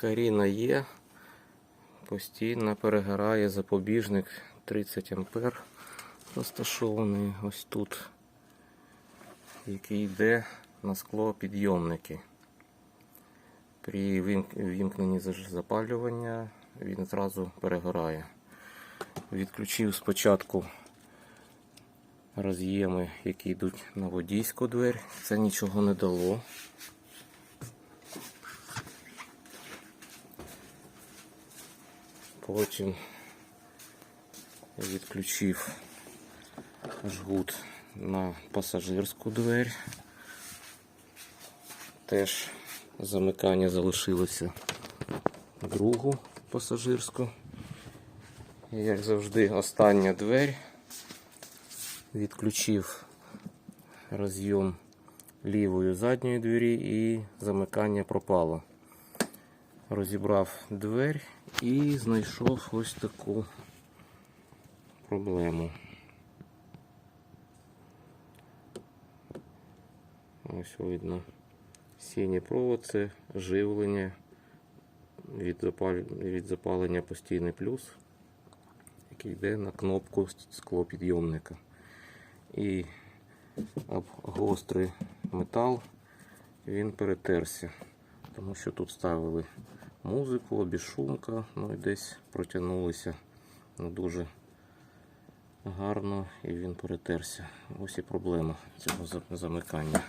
Каріна є. Постійно перегорає запобіжник 30 А розташований ось тут, який йде на склопідйомники. При вім- вімкненні запалювання він зразу перегорає. Відключив спочатку роз'єми, які йдуть на водійську двері. Це нічого не дало. Потім відключив жгут на пасажирську двері. Теж замикання залишилося другу пасажирську. І, як завжди, остання двері. Відключив роз'єм лівої задньої двері і замикання пропало. Розібрав двері і знайшов ось таку проблему. Ось видно. Синій провод це живлення від, запаль- від запалення постійний плюс, який йде на кнопку склопідйомника. І гострий метал він перетерся, тому що тут ставили музику, обішумка, ну і десь протягнулися не дуже гарно і він перетерся. Ось і проблема цього замикання.